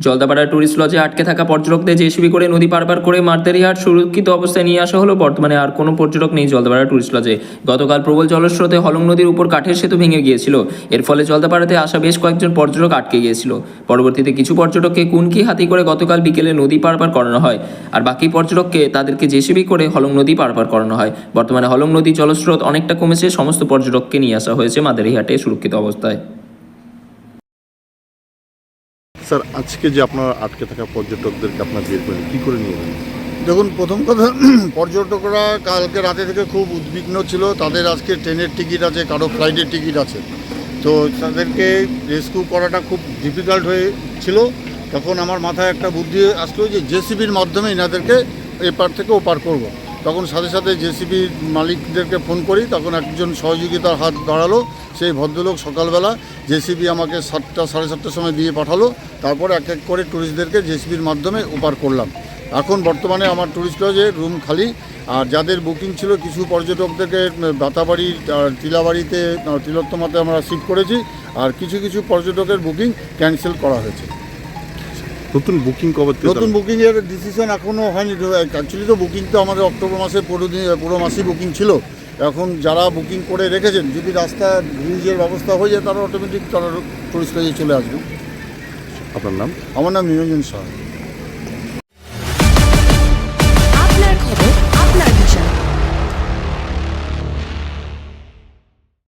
Jaldapara tourist লজে আটকে থাকা পর্যটকদের জেসিবি করে নদী পারাপার করে মারদারিহাট সুরক্ষিত অবস্থায় নিয়ে আসা হলো বর্তমানে আর কোনো পর্যটক নেই জলদাপাড়া ট্যুরিস্ট লজে। গতকাল প্রবল জলস্রোতে হলং নদীর উপর কাঠের সেতু ভেঙে গিয়েছিল। এর ফলে জলদাপাড়াতে আসা বেশ কয়েকজন পর্যটক আটকে গিয়েছিল। পরবর্তীতে কিছু পর্যটককে কুনকি হাতি করে গতকাল বিকেলে নদী পারাপার করানো হয়। আর বাকি পর্যটককে তাদেরকে জেসিবি করে হলং নদী পারাপার করানো হয়। বর্তমানে হলং নদী জলস্রোত অনেকটা কমেছে, সমস্ত পর্যটককে নিয়ে আসা হয়েছে মাদারিহাটে সুরক্ষিত অবস্থায়। স্যার, আজকে যে আপনার আটকে থাকা পর্যটকদেরকে আপনার বের করেন কী করে নিয়ে যাবেন? দেখুন, প্রথম কথা, পর্যটকরা কালকে রাতে থেকে খুব উদ্বিগ্ন ছিল। তাদের আজকে ট্রেনের টিকিট আছে, কারও ফ্লাইটের টিকিট আছে। তো তাদেরকে রেস্কিউ করাটা খুব ডিফিকাল্ট হয়ে ছিল। তখন আমার মাথায় একটা বুদ্ধি আসলো যে জেসিবির মাধ্যমে এনাদেরকে এপার থেকে ওপার করব। তখন সাথে সাথে জেসিবির মালিকদেরকে ফোন করি। তখন একজন সহযোগিতার হাত বাড়ালো। সেই ভদ্রলোক সকালবেলা জেসিবি আমাকে সাতটা, সাড়ে সাতটার সময় দিয়ে পাঠালো। তারপর এক এক করে ট্যুরিস্টদেরকে জেসিবির মাধ্যমে ওপার করলাম। এখন বর্তমানে আমার ট্যুরিস্ট লজে রুম খালি। আর যাদের বুকিং ছিল, কিছু পর্যটকদেরকে বাতাবাড়ি টিলাবাড়িতে তিলোত্তমাতে আমরা শিফট করেছি। আর কিছু কিছু পর্যটকের বুকিং ক্যান্সেল করা হয়েছে। নতুন বুকিং কবে নতুন বুকিং এর ডিসিশন এখনও হয়নি। অ্যাকচুয়ালি তো বুকিং তো আমাদের অক্টোবর মাসে পুরো দিন পুরো মাসেই বুকিং ছিল। এখন যারা বুকিং করে রেখেছেন যদি রাস্তা ব্রিজের ব্যবস্থা হয়ে যায় তারা অটোমেটিক তারা টুরিস্ট কাজে চলে আসবে। আপনার নাম? আমার নাম নিরঞ্জন সাহা।